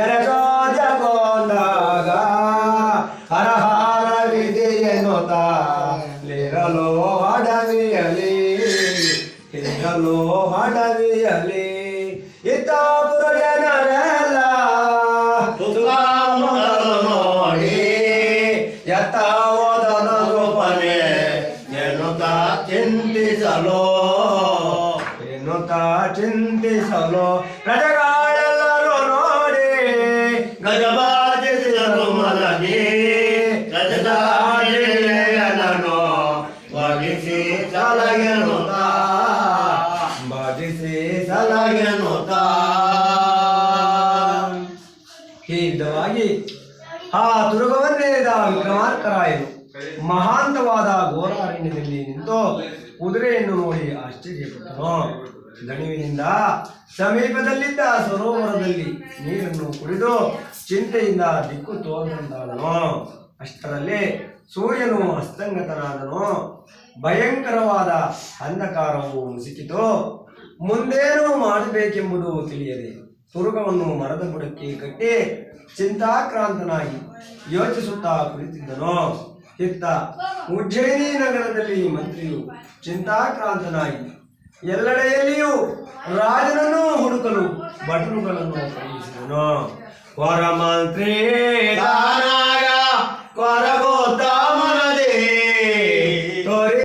జనగో జగోందాగా హరహార విజయనుత లీలలో అడవియలి లీలలో అడవియలి ఇతాపుర జనరేల తుకామోడి యతావదన రూపమే ఎనుత చింతిసలో ఎనుత చింతిసలో ప్రజగా ಗಜಬಾಜಿಸಿದರು ಮಲಗಿ ಗಜದಾಜಿಯನ್ನು ಒಗಿಸಿ ಸಲಗೆನುತ್ತ ಬಾಧಿಸಿ ಸಲಗೆನುತ್ತ. ಹೀಗಿದ್ದವಾಗಿ ಆ ದುರ್ಗವನ್ನೇರಿದ ವಿಕ್ರಮಾರ್ಕರಾಯನು ಮಹಾಂತವಾದ ಘೋರಾರಣ್ಯದಲ್ಲಿ ನಿಂತು ಕುದುರೆಯನ್ನು ನೋಡಿ ಆಶ್ಚರ್ಯಪಟ್ಟನು. ದಣಿವಿನಿಂದ ಸಮೀಪದಲ್ಲಿದ್ದ ಸರೋವರದಲ್ಲಿ ನೀರನ್ನು ಕುಡಿದು ಚಿಂತೆಯಿಂದ ದಿಕ್ಕು ತೋರದಂತಾದನು. ಅಷ್ಟರಲ್ಲಿ ಸೂರ್ಯನು ಅಸ್ತಂಗತನಾದನು. ಭಯಂಕರವಾದ ಅಂಧಕಾರವು ಮುಸುಕಿತು. ಮುಂದೇನು ಮಾಡಬೇಕೆಂಬುದು ತಿಳಿಯದೆ ತುರುಗವನ್ನು ಮರದ ಬುಡಕ್ಕೆ ಕಟ್ಟಿ ಚಿಂತಾಕ್ರಾಂತನಾಗಿ ಯೋಚಿಸುತ್ತಾ ಕುಳಿತಿದ್ದನು. ಇತ್ತ ಉಜ್ಜಯಿನಿ ನಗರದಲ್ಲಿ ಮಂತ್ರಿಯು ಚಿಂತಾಕ್ರಾಂತನಾಗಿ ಎಲ್ಲೆಡೆಯಲ್ಲಿಯೂ ರಾಜನನ್ನು ಹುಡುಕಲು ಭಟ್ರುಗಳನ್ನು ಕಳುಹಿಸಿದನು. ಕೊರಗುತ್ತಾ